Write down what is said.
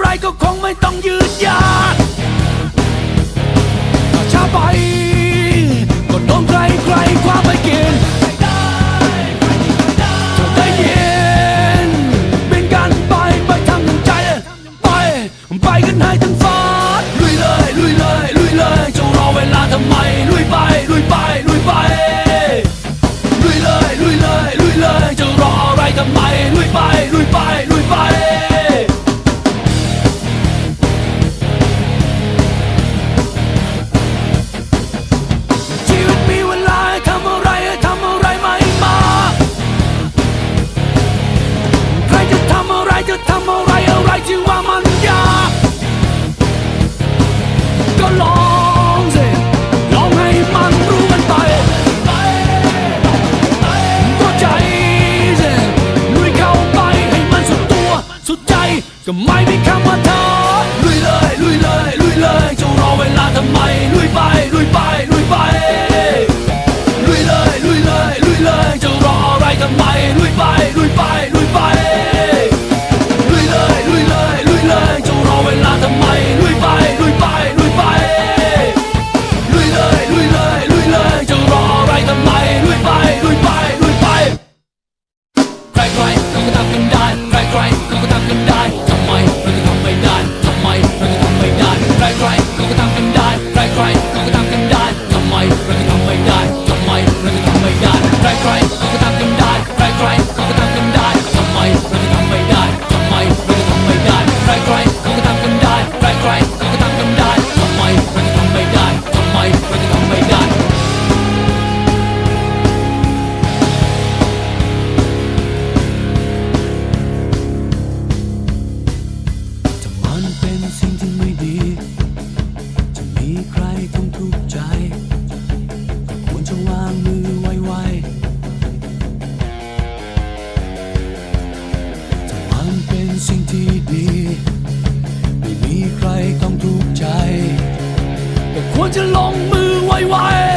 ไรก็คงไม่ต้องยืดยาดช้าไป ก็โดนใครใครคว้าไปกินได้ยินเป็นการไปไปทำใจ ไป ไปกันให้ถึงฟ้าลุยเลยลุยเลยลุยเลยจะรอเวลาทำไมลุยไปลุยไปลุยไปลุยเลยลุยเลยลุยเลยจะรออะไรทำไมลุยไปลุยไป You might become what. มีใครต้องทุกข์ใจควรจะวางมือไวๆจะมันเป็นสิ่งที่ดี ไม่มีใครต้องทุกข์ใจก็ควรจะลงมือไวๆ